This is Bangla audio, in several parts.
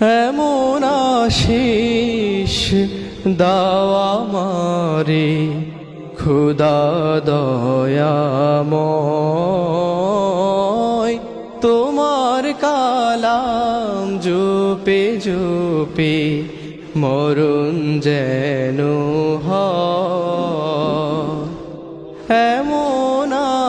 এমন আশিস দাওয়া মারে খুদা দয়াময়। তোমার কালাম জুপে জুপে মরুন যেন হয়।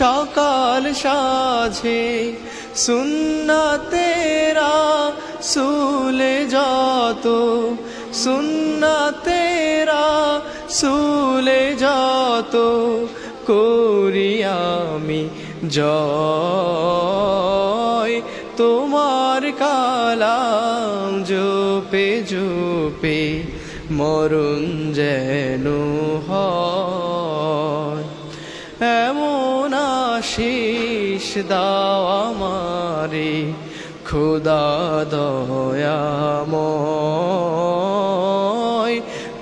সকাল সাঝে সুন্না তেরা সুলে যত সুন্না তেরা সুলে যত করি আমি জয়। তোমার কালাম জোপে জোপে মরুন যেন হয়। এমন আশিস দাও আমারে, খুদা দয়াময়।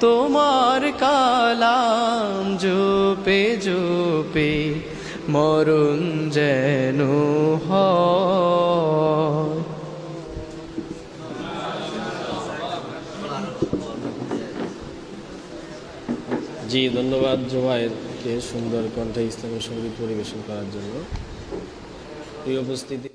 তোমার কালাম জোপে জোপে মরুন যেন হয়। জি, ধন্যবাদ জোবায়েরকে সুন্দর কণ্ঠে ইসলামী সংগীত পরিবেশন করার জন্য এই উপস্থিতি